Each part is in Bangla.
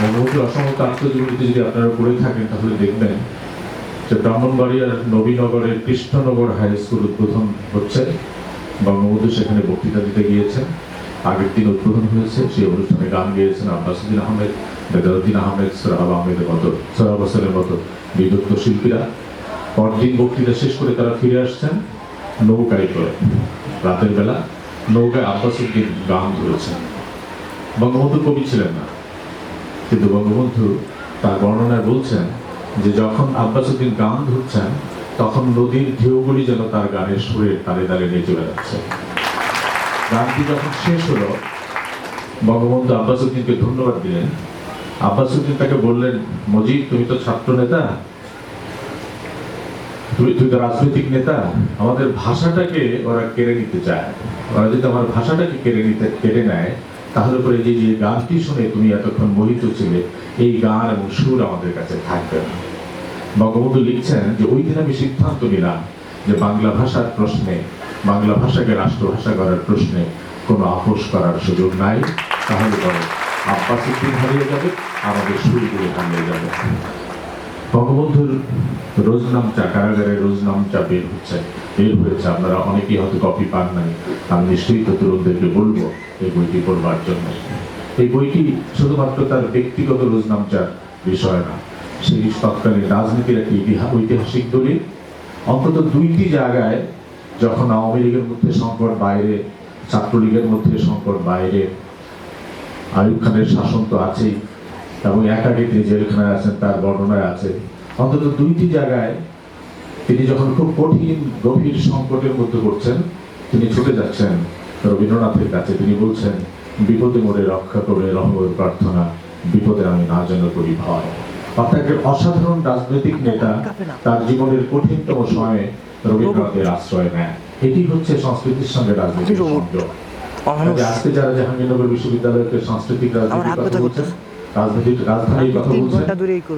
বঙ্গবন্ধুর অসমতা আত্মজীবনীতে যদি আপনারা পড়ে থাকেন, তাহলে দেখবেন যে ব্রাহ্মণবাড়িয়ার নবীনগরের কৃষ্ণনগর হাই স্কুল উদ্বোধন হচ্ছে বঙ্গবন্ধু সেখানে বক্তৃতা দিতে গিয়েছেন। আগের দিন উদ্বোধন হয়েছে, সেই অনুষ্ঠানে গান গেয়েছেন আব্বাসুদ্দিন আহমেদ, বেদারুদ্দিন আহমেদ সোহাব আহমেদের মতো সোহাব হোসেনের মতো বিদগ্ধ শিল্পীরা। পরদিন বক্তৃতা শেষ করে তারা ফিরে আসছেন নৌকায় করে। রাতের বেলা নৌকায় আব্বাসুদ্দিন গান ধরেছেন। বঙ্গবন্ধু কবি ছিলেন না। কিন্তু বঙ্গবন্ধু তার বর্ণনায় বলছেন যে যখন আব্বাসুদ্দিন গান ধরছেন তখন নদীর ঢেউগুলি যেন তার গানের সুরে তালে তালে নেচে বেড়াচ্ছে গানটি যখন শেষ হলো, বঙ্গবন্ধু আব্বাসুদ্দিনকে ধন্যবাদ দিলেন। আব্বাসুদ্দিন তাকে বললেন, মজিদ, তুমি তো ছাত্র নেতা। তুই তুই তো রাজনৈতিক নেতা। আমাদের ভাষাটাকে ওরা কেড়ে নিতে চায়। ওরা যদি আমার ভাষাটাকে কেড়ে নিতে, কেড়ে নেয় তাহলে পরে যে যে গানটি শুনে তুমি এতক্ষণ মোহিত ছিলে, এই গান এবং সুর আমাদের কাছে থাকবে না। বঙ্গবন্ধু লিখছেন যে, ওই দিন আমি সিদ্ধান্ত নিলাম যে বাংলা ভাষার প্রশ্নে, বাংলা ভাষাকে রাষ্ট্রভাষা করার প্রশ্নে কোনো আপোষ করার সুযোগ নাই। তাহলে পরে আব্বাস হারিয়ে যাবে, আমাদের সুরগুলো হারিয়ে যাবে। বঙ্গবন্ধুর রোজনামচা কারাগারে রোজনামচা বের হচ্ছে, বের হয়েছে। আপনারা অনেকেই হয়তো কপি পান নাই। আমি নিশ্চয়ই তো তরুণদেরকে বলব এই বইটি পড়বার জন্য। এই বইটি শুধুমাত্র তার ব্যক্তিগত রোজনামচার বিষয় না, সেই তৎকালীন রাজনীতির একটি ইতিহাস ঐতিহাসিক দলিল। অন্তত দুইটি জায়গায় যখন আওয়ামী লীগের মধ্যে সংকট বাইরে, ছাত্রলীগের মধ্যে সংকট বাইরে আয়ুব খানের শাসন তো আছেই এবং একাকে তিনি জেলখানায় আছেন তার বর্ণনায় আছে। অন্তত দুইটি জায়গায় তিনি যখন খুব কঠিন গভীর সংকটের মধ্যে পড়ছেন তিনি ছুটে যাচ্ছেন রবীন্দ্রনাথের কাছে। তিনি বলছেন বিপদে মোড়ে রক্ষা করে রহমের প্রার্থনা। বিপদে আমি না যেন করি ভয়। অর্থাৎ একজন অসাধারণ রাজনৈতিক নেতা তার জীবনের কঠিনতম সময়ে রবীন্দ্রনাথের আশ্রয় নেয়। এটি হচ্ছে সংস্কৃতির সঙ্গে রাজনীতির সংযোগ। আজকে যারা জাহাঙ্গীরনগর বিশ্ববিদ্যালয়কে সাংস্কৃতিক রাজনীতির কথা বলছেন রাজনীতির রাজধানীর কথা বলছেন।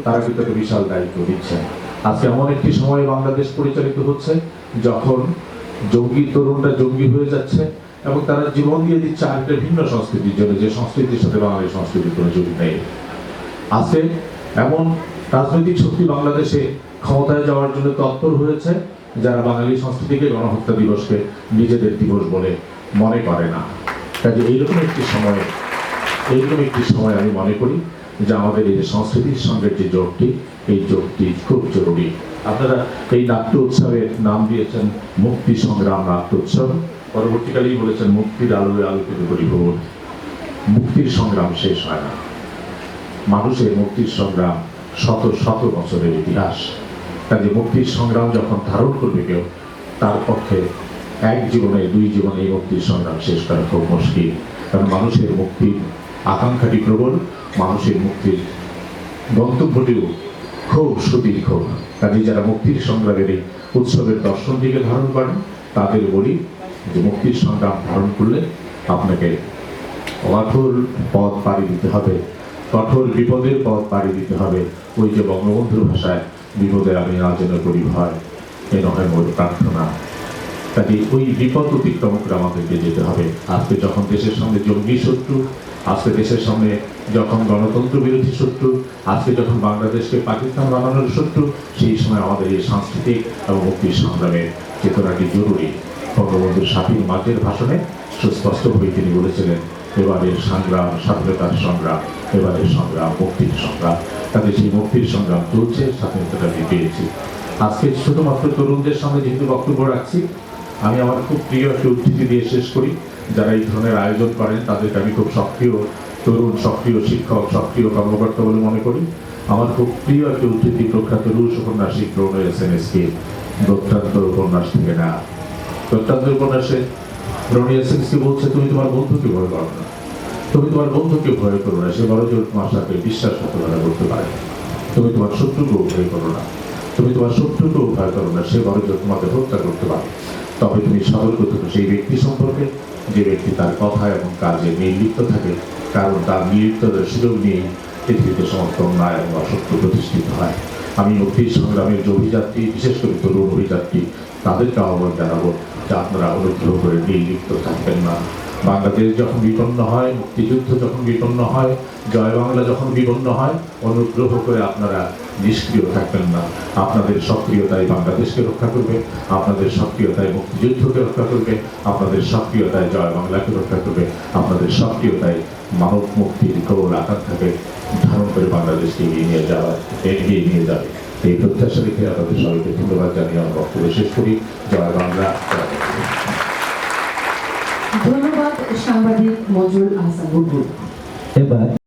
তারা কিন্তু একটা বিশাল দায়িত্ব দিচ্ছেন আজকে এমন একটি সময় বাংলাদেশ পরিচালিত হচ্ছে যখন জঙ্গি তরুণরা জঙ্গি হয়ে যাচ্ছে এবং তারা জীবন দিয়ে দিচ্ছে আরেকটা ভিন্ন সংস্কৃতির জন্য যে সংস্কৃতির সাথে বাঙালি সংস্কৃতির কোনো যোগ নেই। আজকে এমন রাজনৈতিক শক্তি বাংলাদেশে ক্ষমতায় যাওয়ার জন্য তৎপর হয়েছে যারা বাঙালি সংস্কৃতিকে গণহত্যা দিবসকে নিজেদের দিবস বলে মনে করে না। কাজে এইরকম একটি সময়ে এইরকম একটি সময় আমি মনে করি যে আমাদের এই সংস্কৃতির সঙ্গে যে যোগটি এই যোগটি খুব জরুরি। আপনারা এই নাট্য উৎসবের নাম দিয়েছেন মুক্তি সংগ্রাম নাট্য উৎসব। পরবর্তীকালেই বলেছেন মুক্তির আলোয় আলোকিত করি ভবন মুক্তির সংগ্রাম শেষ হয় না। মানুষের মুক্তির সংগ্রাম শত শত বছরের ইতিহাস। কাজে মুক্তির সংগ্রাম যখন ধারণ করবে কেউ, তার পক্ষে এক জীবনে, দুই জীবনে এই মুক্তির সংগ্রাম শেষ করা খুব মুশকিল। কারণ মানুষের মুক্তির আকাঙ্ক্ষাটি প্রবল, মানুষের মুক্তির গন্তব্যটিও খুব সুদীর্ঘ। কাজে যারা মুক্তির সংগ্রামের এই উৎসবের দর্শন দিকে ধারণ করেন, তাদের বলি যে মুক্তির সংগ্রাম ধারণ করলে আপনাকে কঠোর পথ পাড়ি দিতে হবে। কঠোর বিপদের পথ পাড়ি দিতে হবে। ওই যে বঙ্গবন্ধুর ভাষায়, বিপদের আমি না যেন করি ভয় এ নয় মোর প্রার্থনা। কাজে ওই বিপদ অতিক্রম করে আমাদেরকে যেতে হবে। আজকে যখন দেশের সঙ্গে জঙ্গি শত্রু আজকে দেশের সামনে যখন গণতন্ত্র বিরোধী শত্রু, আজকে যখন বাংলাদেশকে পাকিস্তান বানানোর শত্রু, সেই সময় আমাদের এই সাংস্কৃতিক এবং মুক্তির সংগ্রামের চেতনাটি জরুরি? বঙ্গবন্ধুর সাফির মাঝের ভাষণে সুস্পষ্টভাবে তিনি বলেছিলেন, এবারের সংগ্রাম, স্বাধীনতার সংগ্রাম, এবারের সংগ্রাম, মুক্তির সংগ্রাম। তাদের সেই মুক্তির সংগ্রাম চলছে, স্বাধীনতাটা আমি পেয়েছি। আজকে শুধুমাত্র তরুণদের সামনে যেহেতু বক্তব্য রাখছি, আমি আমার খুব প্রিয় একটি উদ্ধৃতি দিয়ে শেষ করি। যারা এই ধরনের আয়োজন করেন, তাদেরকে আমি খুব সক্রিয় তরুণ, সক্রিয় শিক্ষক, সক্রিয় কর্মকর্তা বলে মনে করি। আমার খুব প্রিয় একটি উদ্ধৃতি প্রখ্যাত রুশ উপন্যাসিক প্রণয় এস এস কে দত্তান্ত উপন্যাস থেকে না দত্তান্ত উপন্যাসে রনি বলছে, তুমি তোমার বন্ধুকে ভয় করো না। তুমি তোমার বন্ধুকে ভয় করো না। সে বড় জোর তোমার সাথে বিশ্বাসঘাতকতা করতে পারে। তুমি তোমার শত্রুকেও ভয় করো না। তুমি তোমার শত্রুকেও ভয় করো না। সে বড় জোর তোমাকে হত্যা করতে পারে। তবে তুমি সতর্ক থেকো। সেই ব্যক্তি সম্পর্কে যে ব্যক্তি তার কথা এবং কাজে লিপ্ত থাকে, কারণ তার নির্লিপ্ততার সুযোগ নিয়ে পৃথিবীতে সমস্ত অন্যায় এবং অসত্য প্রতিষ্ঠিত হয়। আমি মুক্তি সংগ্রামের যে অভিযাত্রী, বিশেষ করে তরুণ অভিযাত্রী, তাদেরকে আহ্বান জানাব যে আপনারা অনুগ্রহ করে লিপ্ত থাকবেন না। বাংলাদেশ যখন বিপন্ন হয়, মুক্তিযুদ্ধ যখন বিপন্ন হয়, জয় বাংলা যখন বিপন্ন হয়, অনুগ্রহ করে আপনারা নিষ্ক্রিয় থাকবেন না। আপনাদের সক্রিয়তায় বাংলাদেশকে রক্ষা করবে, আপনাদের সক্রিয়তায় মুক্তিযুদ্ধকে রক্ষা করবে, আপনাদের সক্রিয়তায় জয় বাংলাকে রক্ষা করবে, আপনাদের সক্রিয়তায় মানব মুক্তির প্রবল আকাঙ্ক্ষাকে ধারণ করে বাংলাদেশকে এগিয়ে নিয়ে যাওয়া এগিয়ে নিয়ে যাবে। এই প্রত্যাশা রেখে আপনাদের সবাইকে ধন্যবাদ জানিয়ে আমার বক্তব্য শেষ করি। জয় বাংলা। ধন্যবাদ সাংবাদিক মজুল আহসান এবার